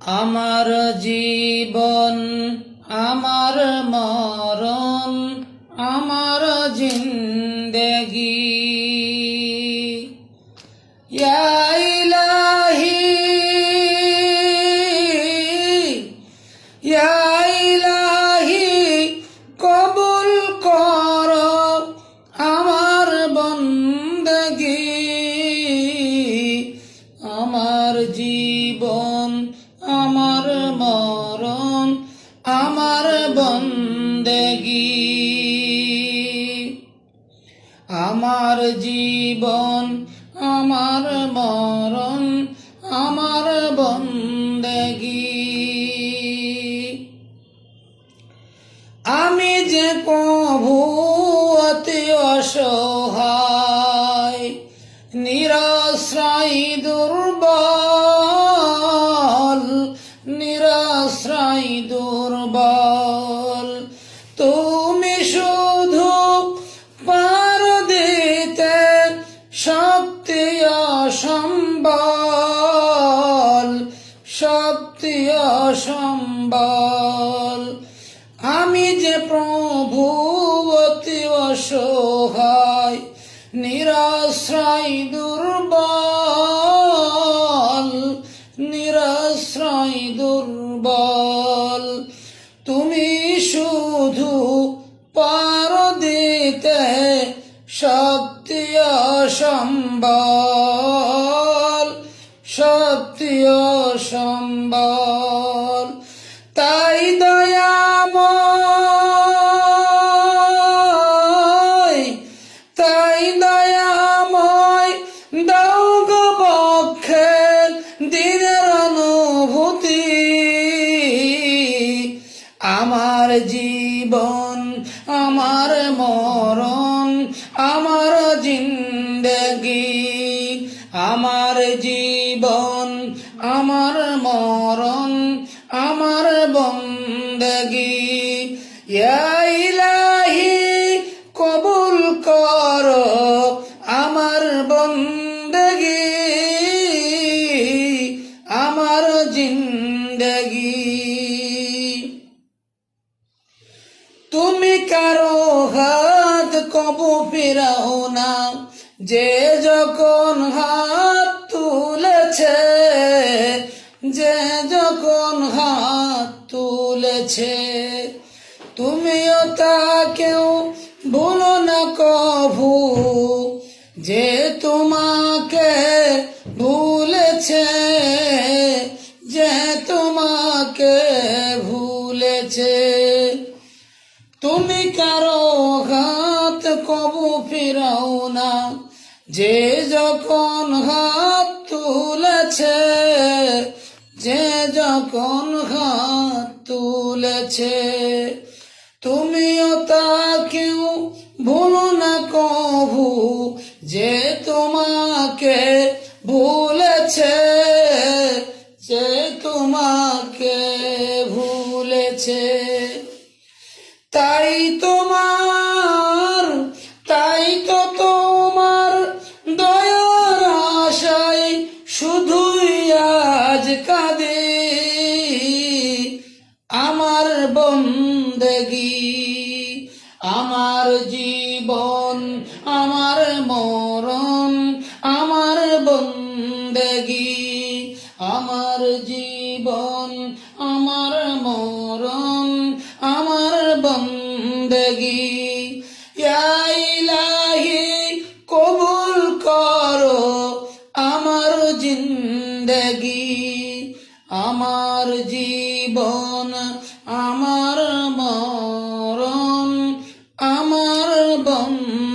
আমার জীবন আমার মরণ আমার জিন্দেগি। আমার বন্দেগি। আমার জীবন আমার মরণ আমার বন্দেগি। আমি যে প্রভু অতি অসহায় শক্তি অসম্বল আমি যে প্রভু অতি অসহায়, নিরাশ্রয় দুর্বল নিরাশ্রয় দুর্বল, তুমি শুধু পার দিতে শক্তি অসম্বল মরণ আমার জিন্দগি আমার জীবন আমার মরণ আমার বন্দগি। ইয়া তুমি কারও হাত কবু ফিরাও না। যে যখন হাত তুলেছে, যে যখন হাত তুলেছে, তুমিও তাকেও ভুলো না কভু। যে তোমাকে ভুলেছে কারও হাত কবু ফিরাও না। যে যখন হাত তুলেছে, যে যখন হাত তুলেছে, তুমিও তা কেউ ভুলো না কভু, যে তোমাকে ভুলেছে, যে তোমাকে ভুলেছে। আমার বন্দেগি, আমার জীবন, আমার মরণ, আমার বন্দেগি, আমার জীবন, আমার মরণ, আমার বন্দেগি। ইলাহি, কবুল করো আমার জিন্দগি, আমার জীবন আমার মরণ আমার বন্দেগি